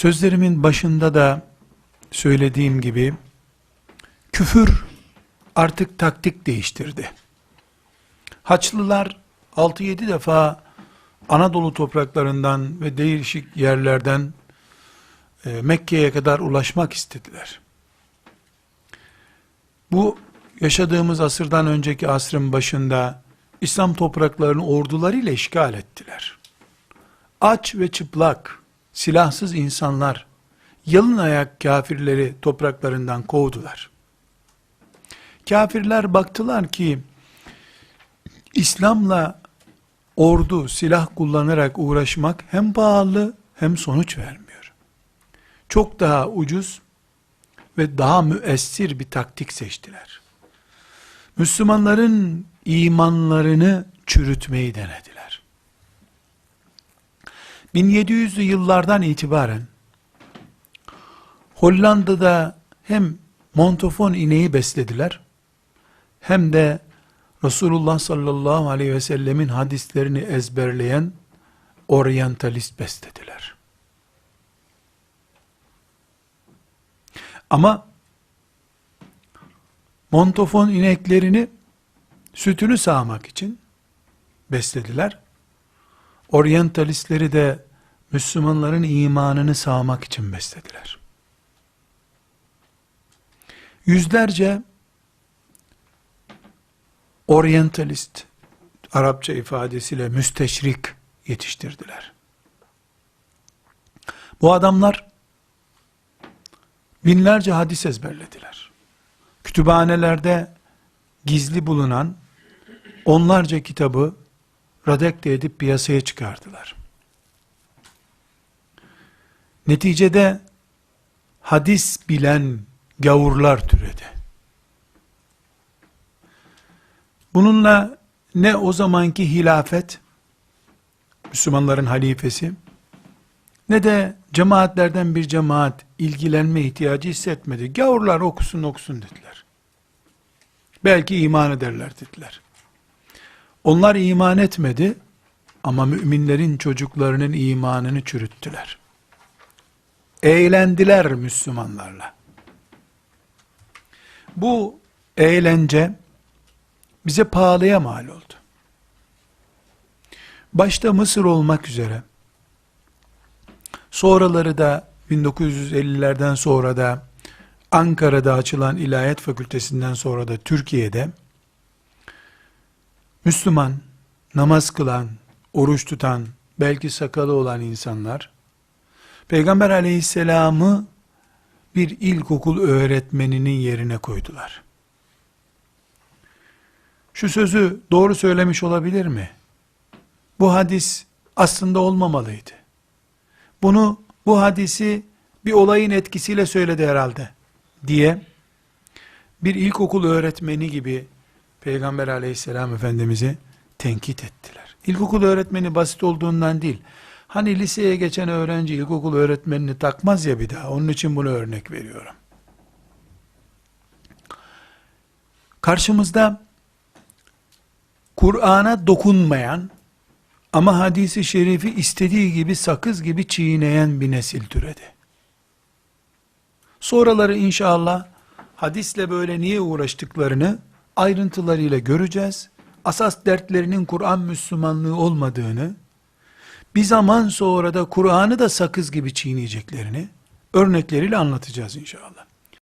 Sözlerimin başında da söylediğim gibi küfür artık taktik değiştirdi. Haçlılar 6-7 defa Anadolu topraklarından ve değişik yerlerden e, Mekke'ye kadar ulaşmak istediler. Bu yaşadığımız asırdan önceki asrın başında İslam topraklarını ordularıyla işgal ettiler. Aç ve çıplak, silahsız insanlar, yalın ayak kafirleri topraklarından kovdular. Kafirler baktılar ki, İslam'la ordu, silah kullanarak uğraşmak hem pahalı hem sonuç vermiyor. Çok daha ucuz ve daha müessir bir taktik seçtiler. Müslümanların imanlarını çürütmeyi denediler. 1700'lü yıllardan itibaren Hollanda'da hem montofon ineği beslediler hem de Resulullah sallallahu aleyhi ve sellemin hadislerini ezberleyen oryantalist beslediler. Ama montofon ineklerini sütünü sağmak için beslediler. Oryantalistleri de Müslümanların imanını sağmak için beslediler. Yüzlerce oryantalist, Arapça ifadesiyle müsteşrik yetiştirdiler. Bu adamlar binlerce hadis ezberlediler. Kütüphanelerde gizli bulunan onlarca kitabı radekte edip piyasaya çıkardılar. Neticede hadis bilen gavurlar türedi. Bununla ne o zamanki hilafet, Müslümanların halifesi, ne de cemaatlerden bir cemaat ilgilenme ihtiyacı hissetmedi. Gavurlar okusun okusun dediler. Belki iman ederler dediler. Onlar iman etmedi ama müminlerin çocuklarının imanını çürüttüler. Eğlendiler Müslümanlarla. Bu eğlence bize pahalıya mal oldu. Başta Mısır olmak üzere, sonraları da 1950'lerden sonra da Ankara'da açılan İlahiyat Fakültesinden sonra da Türkiye'de Müslüman, namaz kılan, oruç tutan, belki sakalı olan insanlar Peygamber aleyhisselamı bir ilkokul öğretmeninin yerine koydular. Şu sözü doğru söylemiş olabilir mi? Bu hadis aslında olmamalıydı. Bunu, bu hadisi bir olayın etkisiyle söyledi herhalde diye bir ilkokul öğretmeni gibi Peygamber aleyhisselam efendimizi tenkit ettiler. İlkokul öğretmeni basit olduğundan değil. Hani liseye geçen öğrenci ilkokul öğretmenini takmaz ya bir daha. Onun için bunu örnek veriyorum. Karşımızda Kur'an'a dokunmayan ama hadisi şerifi istediği gibi sakız gibi çiğneyen bir nesil türedi. Sonraları inşallah hadisle böyle niye uğraştıklarını ayrıntılarıyla göreceğiz. Asas dertlerinin Kur'an Müslümanlığı olmadığını, bir zaman sonra da Kur'an'ı da sakız gibi çiğneyeceklerini örnekleriyle anlatacağız inşallah.